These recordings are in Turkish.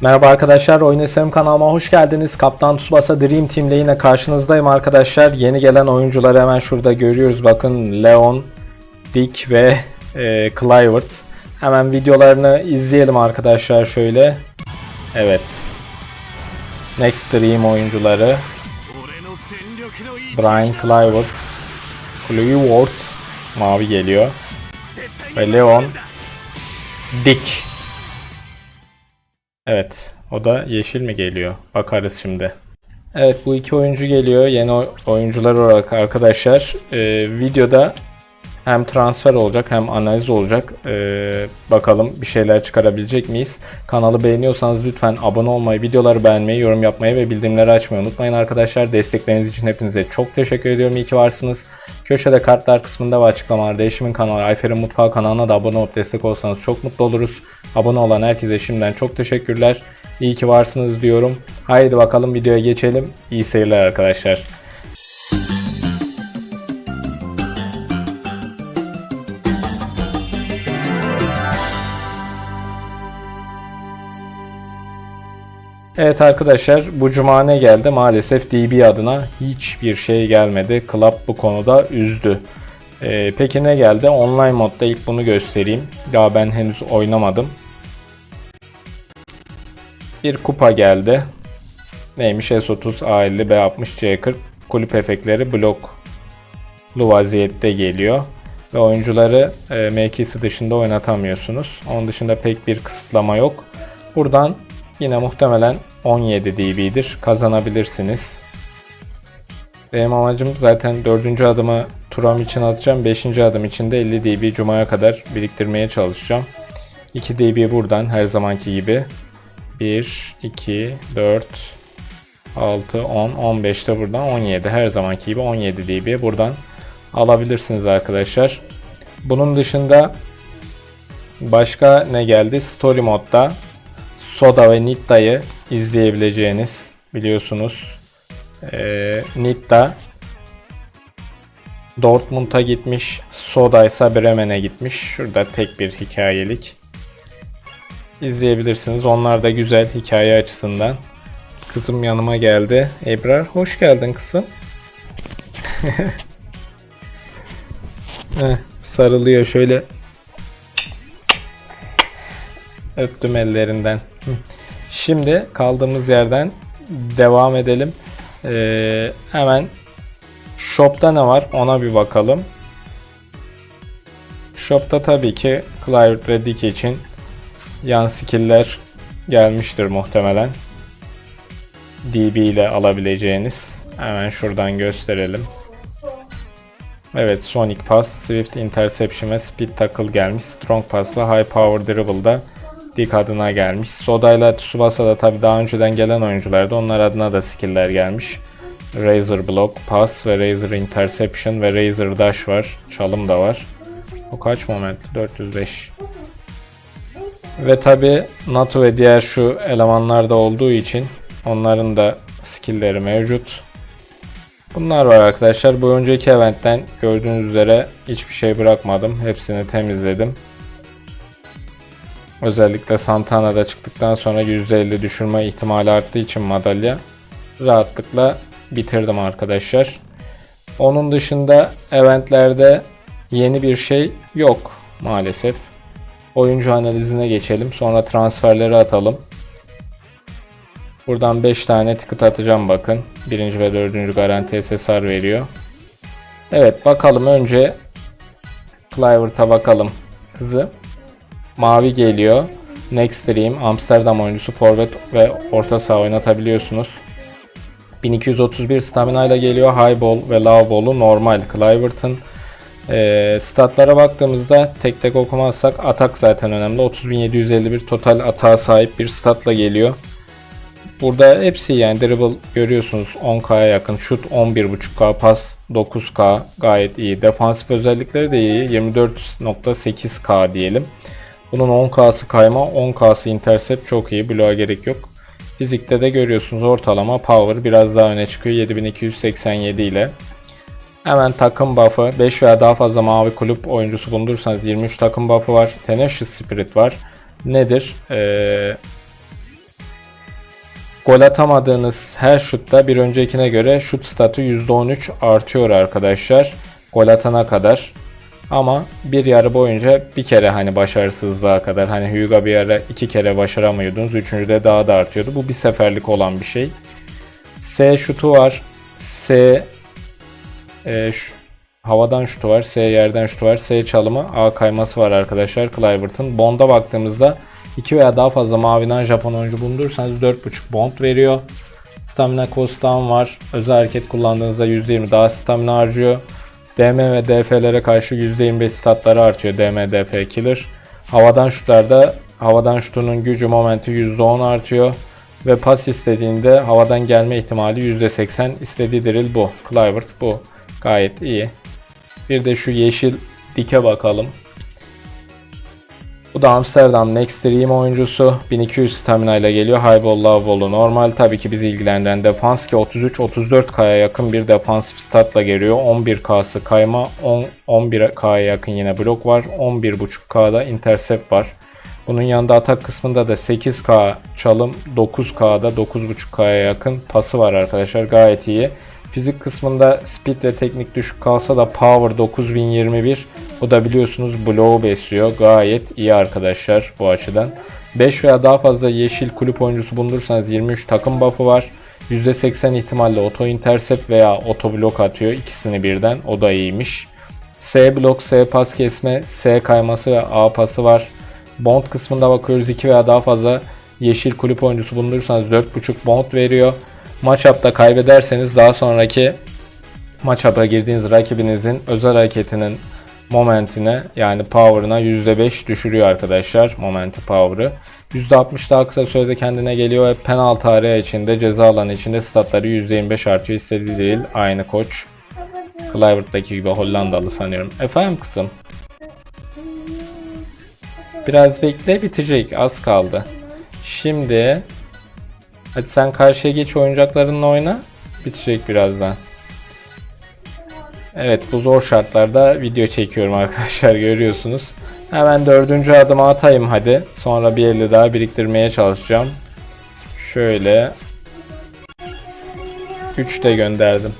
Merhaba arkadaşlar, Oyun Eserim kanalıma hoş geldiniz. Kaptan Tsubasa Dream Team'le yine karşınızdayım arkadaşlar. Yeni gelen oyuncuları hemen şurada görüyoruz. Bakın Leon, Dick ve e, Clivert. Hemen videolarını izleyelim arkadaşlar şöyle. Evet. Next Dream oyuncuları. Brian Clivert, Clivert mavi geliyor. Ve Leon, Dick. Evet. O da yeşil mi geliyor? Bakarız şimdi. Evet bu iki oyuncu geliyor. Yeni oy- oyuncular olarak arkadaşlar. Ee, videoda hem transfer olacak hem analiz olacak. Ee, bakalım bir şeyler çıkarabilecek miyiz? Kanalı beğeniyorsanız lütfen abone olmayı, videoları beğenmeyi, yorum yapmayı ve bildirimleri açmayı unutmayın arkadaşlar. Destekleriniz için hepinize çok teşekkür ediyorum. İyi ki varsınız. Köşede kartlar kısmında ve açıklamalarda eşimin kanalı Ayfer'in Mutfağı kanalına da abone olup destek olsanız çok mutlu oluruz. Abone olan herkese şimdiden çok teşekkürler. İyi ki varsınız diyorum. Haydi bakalım videoya geçelim. İyi seyirler arkadaşlar. Evet arkadaşlar bu cuma ne geldi? Maalesef DB adına hiçbir şey gelmedi. Club bu konuda üzdü. Ee, peki ne geldi? Online modda ilk bunu göstereyim. Daha ben henüz oynamadım. Bir kupa geldi. Neymiş? S30 A50 B60 C40 kulüp efektleri bloklu vaziyette geliyor. Ve oyuncuları e, mevkisi dışında oynatamıyorsunuz. Onun dışında pek bir kısıtlama yok. Buradan yine muhtemelen 17 dB'dir. Kazanabilirsiniz. Benim amacım zaten 4. adımı Turam için atacağım. 5. adım için de 50 dB Cuma'ya kadar biriktirmeye çalışacağım. 2 dB buradan her zamanki gibi. 1, 2, 4, 6, 10, 15 de buradan 17. Her zamanki gibi 17 dB buradan alabilirsiniz arkadaşlar. Bunun dışında başka ne geldi? Story modda Soda ve Nitta'yı izleyebileceğiniz biliyorsunuz. Ee, Nitta Dortmund'a gitmiş. Soda ise Bremen'e gitmiş. Şurada tek bir hikayelik. İzleyebilirsiniz. Onlar da güzel hikaye açısından. Kızım yanıma geldi. Ebrar hoş geldin kızım. Heh, sarılıyor şöyle. Öptüm ellerinden. Şimdi kaldığımız yerden devam edelim. Ee, hemen shop'ta ne var ona bir bakalım. Shop'ta tabii ki Clive Reddick için yan skill'ler gelmiştir muhtemelen. DB ile alabileceğiniz. Hemen şuradan gösterelim. Evet Sonic Pass, Swift Interception ve Speed Tackle gelmiş. Strong Pass'la High Power Dribble'da Dick adına gelmiş. Soda ile Tsubasa da tabi daha önceden gelen oyunculardı. Onlar adına da skill'ler gelmiş. Razor Block, Pass ve Razor Interception ve Razor Dash var. Çalım da var. O kaç moment? 405. Ve tabi NATO ve diğer şu elemanlar da olduğu için onların da skill'leri mevcut. Bunlar var arkadaşlar. Bu önceki eventten gördüğünüz üzere hiçbir şey bırakmadım. Hepsini temizledim. Özellikle Santana'da çıktıktan sonra %50 düşürme ihtimali arttığı için madalya rahatlıkla bitirdim arkadaşlar. Onun dışında eventlerde yeni bir şey yok maalesef. Oyuncu analizine geçelim. Sonra transferleri atalım. Buradan 5 tane ticket atacağım bakın. Birinci ve dördüncü garanti SSR veriyor. Evet bakalım önce Clivert'a bakalım. Kızı. Mavi geliyor. Next Dream Amsterdam oyuncusu forvet ve orta saha oynatabiliyorsunuz. 1231 stamina ile geliyor. High ball ve low ball'u normal. Clivert'ın e, statlara baktığımızda tek tek okumazsak atak zaten önemli. 30.751 total atağa sahip bir statla geliyor. Burada hepsi yani dribble görüyorsunuz 10k'ya yakın. Şut 11.5k, pas 9k gayet iyi. Defansif özellikleri de iyi. 24.8k diyelim. Bunun 10k'sı kayma, 10k'sı intercept çok iyi. Bloğa gerek yok. Fizikte de görüyorsunuz ortalama power biraz daha öne çıkıyor 7287 ile. Hemen takım buff'ı 5 veya daha fazla mavi kulüp oyuncusu bulundursanız 23 takım buff'ı var. Tenacious Spirit var. Nedir? Ee, Gol atamadığınız her şutta bir öncekine göre şut statü %13 artıyor arkadaşlar. Gol atana kadar. Ama bir yarı boyunca bir kere hani başarısızlığa kadar hani Hyuga bir ara iki kere başaramıyordunuz. Üçüncüde daha da artıyordu. Bu bir seferlik olan bir şey. S şutu var. S e, ş- havadan şutu var. S yerden şutu var. S çalımı. A kayması var arkadaşlar Clivert'ın. Bond'a baktığımızda 2 veya daha fazla maviden Japon oyuncu bulundurursanız 4.5 bond veriyor. Stamina cost'tan var. Özel hareket kullandığınızda %20 daha stamina harcıyor. DM ve DF'lere karşı %25 statları artıyor DM, DF, Killer. Havadan şutlarda havadan şutunun gücü momenti %10 artıyor. Ve pas istediğinde havadan gelme ihtimali %80. İstediği drill bu. Clivert bu. Gayet iyi. Bir de şu yeşil dike bakalım. Bu da Amsterdam Next Dream oyuncusu. 1200 stamina ile geliyor. High ball, low ball'u normal. Tabii ki bizi ilgilendiren defans ki 33-34K'ya yakın bir defansif statla geliyor. 11K'sı kayma, 10 11K'ya yakın yine blok var. 11.5K'da intercept var. Bunun yanında atak kısmında da 8K çalım, 9K'da 9.5K'ya yakın pası var arkadaşlar. Gayet iyi. Fizik kısmında speed ve teknik düşük kalsa da power 9021. Bu da biliyorsunuz blow besliyor. Gayet iyi arkadaşlar bu açıdan. 5 veya daha fazla yeşil kulüp oyuncusu bulundursanız 23 takım buff'ı var. %80 ihtimalle auto intercept veya auto blok atıyor ikisini birden. O da iyiymiş. S blok, S pas kesme, S kayması ve A pası var. Bond kısmında bakıyoruz 2 veya daha fazla yeşil kulüp oyuncusu bulundurursanız 4.5 bond veriyor. Matchup'ta kaybederseniz daha sonraki matchup'a girdiğiniz rakibinizin özel hareketinin momentine yani power'ına %5 düşürüyor arkadaşlar momenti power'ı. %60 daha kısa sürede kendine geliyor ve penaltı area içinde ceza alanı içinde statları %25 artıyor istediği değil aynı koç. Clivert'taki gibi Hollandalı sanıyorum. Efendim kızım? Biraz bekle bitecek az kaldı. Şimdi hadi sen karşıya geç oyuncaklarınla oyna. Bitecek birazdan. Evet bu zor şartlarda video çekiyorum arkadaşlar görüyorsunuz. Hemen dördüncü adıma atayım hadi. Sonra bir elde daha biriktirmeye çalışacağım. Şöyle 3 de gönderdim.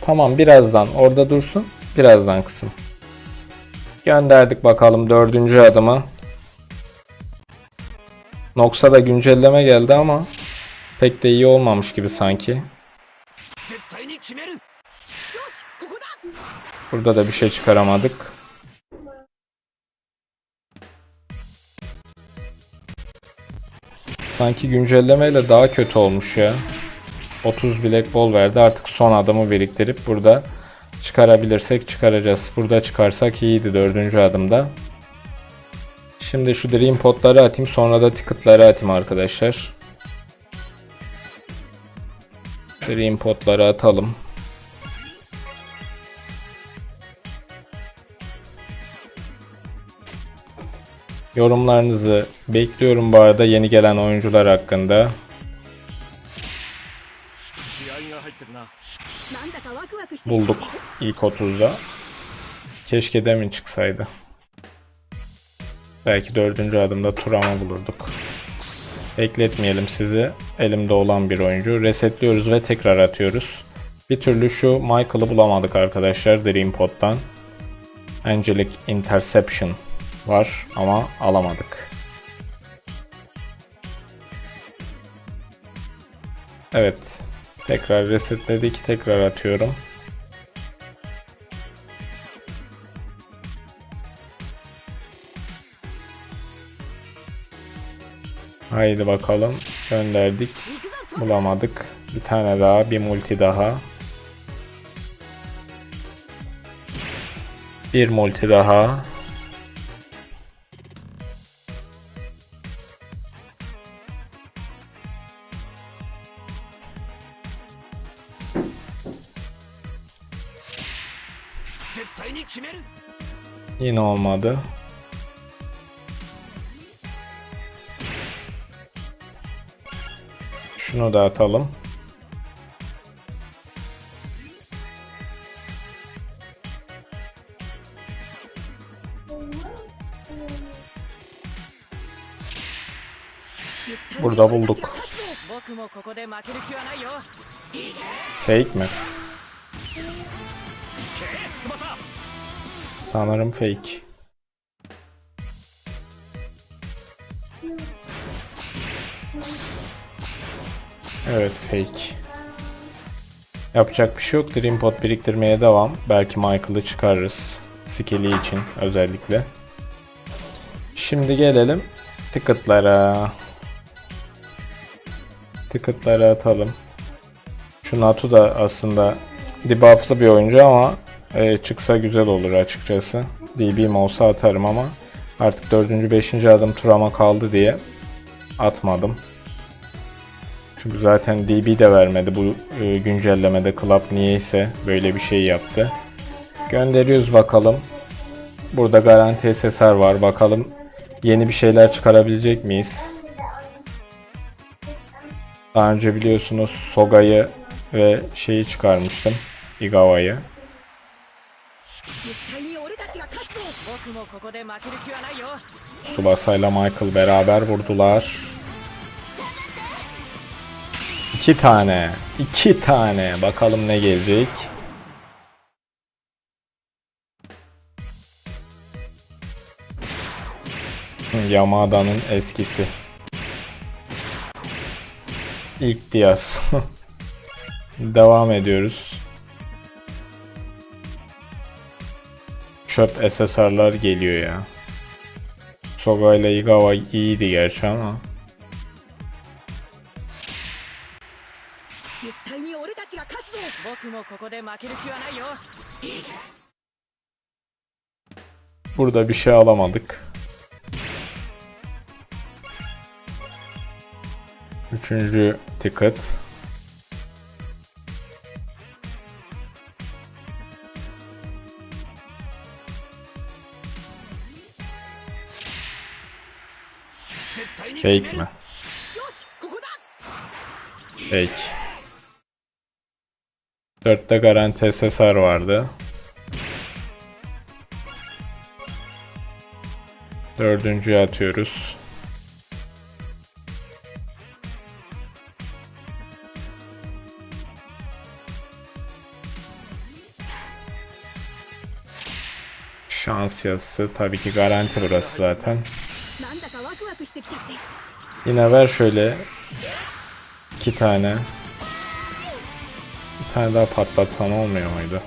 Tamam birazdan orada dursun. Birazdan kısım. Gönderdik bakalım dördüncü adımı. Nox'a da güncelleme geldi ama pek de iyi olmamış gibi sanki. Burada da bir şey çıkaramadık. Sanki güncellemeyle daha kötü olmuş ya. 30 Black Ball verdi. Artık son adımı biriktirip burada çıkarabilirsek çıkaracağız. Burada çıkarsak iyiydi dördüncü adımda. Şimdi şu dream potları atayım sonra da ticketları atayım arkadaşlar. Dream potları atalım. Yorumlarınızı bekliyorum bu arada yeni gelen oyuncular hakkında. Bulduk ilk 30'da. Keşke demin çıksaydı. Belki dördüncü adımda Turam'ı bulurduk. Bekletmeyelim sizi. Elimde olan bir oyuncu. Resetliyoruz ve tekrar atıyoruz. Bir türlü şu Michael'ı bulamadık arkadaşlar Dream Pod'dan. Angelic Interception var ama alamadık. Evet. Tekrar resetledik. Tekrar atıyorum. Haydi bakalım. Gönderdik. Bulamadık. Bir tane daha. Bir multi daha. Bir multi daha. Yine olmadı. Şunu da atalım. Burada bulduk. Fake mi? Sanırım fake. Evet fake. Yapacak bir şey yok. Dream biriktirmeye devam. Belki Michael'ı çıkarırız. Skeli için özellikle. Şimdi gelelim ticketlara. Ticketlara atalım. Şu Natu da aslında debufflı bir oyuncu ama e, çıksa güzel olur açıkçası. DB'm olsa atarım ama artık 4. 5. adım turama kaldı diye atmadım. Çünkü zaten DB de vermedi bu e, güncellemede Club niyeyse böyle bir şey yaptı. Gönderiyoruz bakalım. Burada garanti SSR var. Bakalım yeni bir şeyler çıkarabilecek miyiz? Daha önce biliyorsunuz Soga'yı ve şeyi çıkarmıştım. Igawa'yı. Subasa ile Michael beraber vurdular. İki tane. iki tane. Bakalım ne gelecek. Yamada'nın eskisi. İlk Diaz. Devam ediyoruz. Çöp SSR'lar geliyor ya. Soga ile Igawa iyiydi gerçi ama. 負ける気はないよ Burada bir şey alamadık. Üçüncü ticket. Fake mi? よしここだ Fake. 4'te garanti SSR vardı. Dördüncüye atıyoruz. Şans yazısı. Tabii ki garanti burası zaten. Yine ver şöyle iki tane. Tane daha patlatsan olmuyor muydu?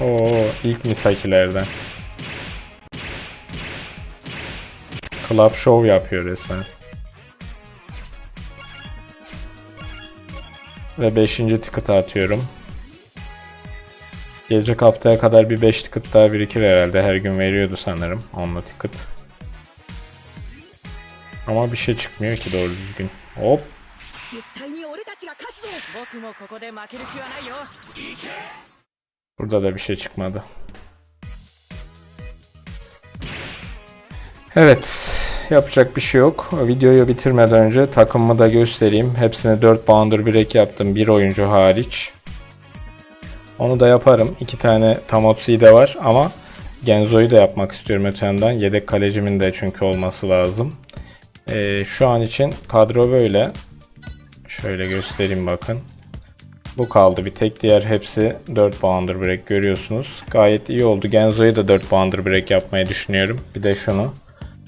Oo ilk Misaki'lerden. Club Show yapıyor resmen. Ve 5. ticket'ı atıyorum. Gelecek haftaya kadar bir 5 ticket daha birikir herhalde. Her gün veriyordu sanırım onunla ticket. Ama bir şey çıkmıyor ki doğru düzgün. Hop. Burada da bir şey çıkmadı. Evet. Yapacak bir şey yok. Videoyu bitirmeden önce takımımı da göstereyim. Hepsini 4 bounder break yaptım. Bir oyuncu hariç. Onu da yaparım. İki tane Tamotsu'yu de var ama Genzo'yu da yapmak istiyorum öte. Yedek kalecimin de çünkü olması lazım. Ee, şu an için kadro böyle. Şöyle göstereyim bakın. Bu kaldı bir tek. Diğer hepsi 4 boundary break görüyorsunuz. Gayet iyi oldu. Genzo'yu da 4 boundary break yapmayı düşünüyorum. Bir de şunu.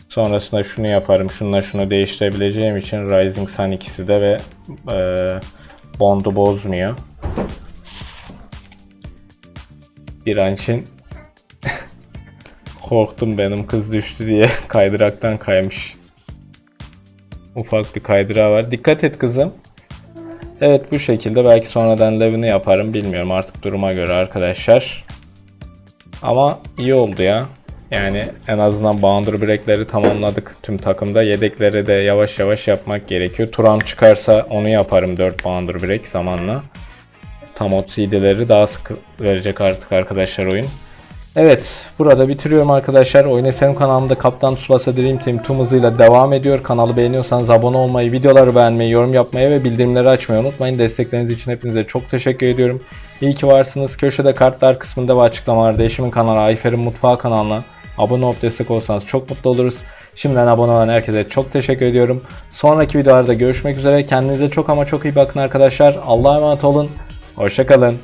Sonrasında şunu yaparım. Şununla şunu değiştirebileceğim için Rising Sun ikisi de ve e, Bond'u bozmuyor. Bir an için korktum benim kız düştü diye kaydıraktan kaymış. Ufak bir kaydırağı var. Dikkat et kızım. Evet bu şekilde belki sonradan levini yaparım bilmiyorum artık duruma göre arkadaşlar. Ama iyi oldu ya. Yani en azından boundary break'leri tamamladık tüm takımda. Yedekleri de yavaş yavaş yapmak gerekiyor. Turam çıkarsa onu yaparım 4 boundary break zamanla. Tamot CD'leri daha sık verecek artık arkadaşlar oyun. Evet, burada bitiriyorum arkadaşlar. Oyun Eserim kanalımda Kaptan Tsubasa Dream Team tüm hızıyla devam ediyor. Kanalı beğeniyorsanız abone olmayı, videoları beğenmeyi, yorum yapmayı ve bildirimleri açmayı unutmayın. Destekleriniz için hepinize çok teşekkür ediyorum. İyi ki varsınız. Köşede kartlar kısmında ve açıklamalarda eşimin kanalı Ayfer'in Mutfağı kanalına abone olup destek olursanız çok mutlu oluruz. Şimdiden abone olan herkese çok teşekkür ediyorum. Sonraki videolarda görüşmek üzere. Kendinize çok ama çok iyi bakın arkadaşlar. Allah'a emanet olun. Hoşçakalın.